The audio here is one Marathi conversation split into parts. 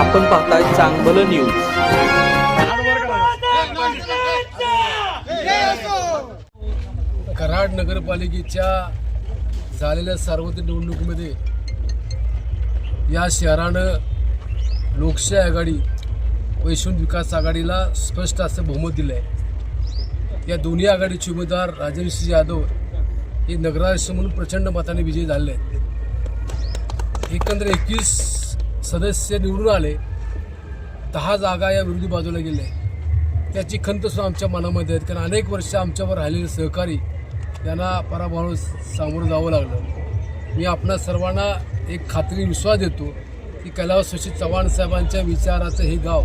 आपण पाहताय चांगलं न्यूज. कराड नगरपालिकेच्या झालेल्या सार्वत्रिक निवडणुकीमध्ये या शहरानं लोकशाही आघाडी वैश्विक विकास आघाडीला स्पष्ट असं बहुमत दिलं आहे या दोन्ही आघाडीचे उमेदवार राजेंद्रसिंह यादव हे नगराध्यक्ष म्हणून प्रचंड मताने विजयी झाले आहेत. एकंदर एकवीस सदस्य निवडून आले दहा जागा या विरोधी बाजूला गेल्या त्याची खंत सुद्धा आमच्या मनामध्ये आहेत. कारण अनेक वर्ष आमच्यावर राहिलेले सहकारी त्यांना पराभवाला सामोरं जावं लागलं. मी आपणा सर्वांना एक खात्री विश्वास देतो की कैलास शशी चव्हाण साहेबांच्या विचाराचं हे गाव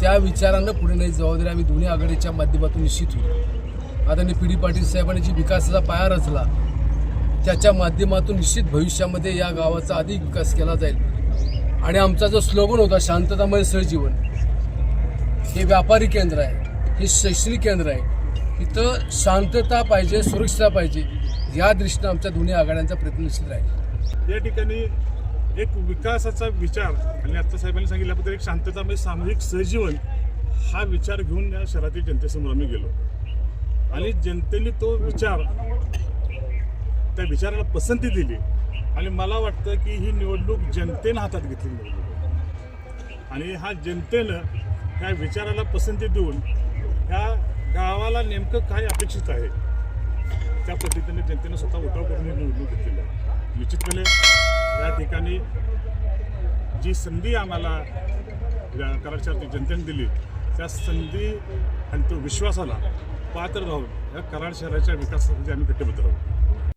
त्या विचारानं पुढे नाही जबाबदारी आम्ही दोन्ही आघाडीच्या माध्यमातून निश्चित होईल आदरणीय पी. डी. पाटील साहेबांनी जी विकासाचा पाया रचला त्याच्या माध्यमातून निश्चित भविष्यामध्ये या गावाचा अधिक विकास केला जाईल. आणि आमचा जो स्लोगन होता शांततामय सहजीवन हे व्यापारी केंद्र आहे हे शैक्षणिक केंद्र आहे. इथं शांतता पाहिजे सुरक्षितता पाहिजे या दृष्टीनं आमच्या दोन्ही आघाड्यांचा प्रयत्न निश्चित राहील. या ठिकाणी एक विकासाचा विचार आणि आता साहेबांनी सांगितल्याबद्दल एक शांततामय सामूहिक सहजीवन हा विचार घेऊन या शहरातील जनतेसमोर आम्ही गेलो. आणि जनतेने तो विचार त्या विचाराला पसंती दिली. आणि मला वाटतं की ही निवडणूक जनतेनं हातात घेतली निवडणूक. आणि हा जनतेनं ह्या विचाराला पसंती देऊन ह्या गावाला नेमकं काय अपेक्षित आहे त्या पद्धतीने जनतेनं स्वतः उठाव करून ही निवडणूक घेतलेली आहे. निश्चितपणे या ठिकाणी जी संधी आम्हाला या कराडच्या जनतेने दिली त्या संधी आणि तो विश्वासाला पात्र राहून या कराड शहराच्या विकासासाठी आम्ही कटिबद्ध राहू.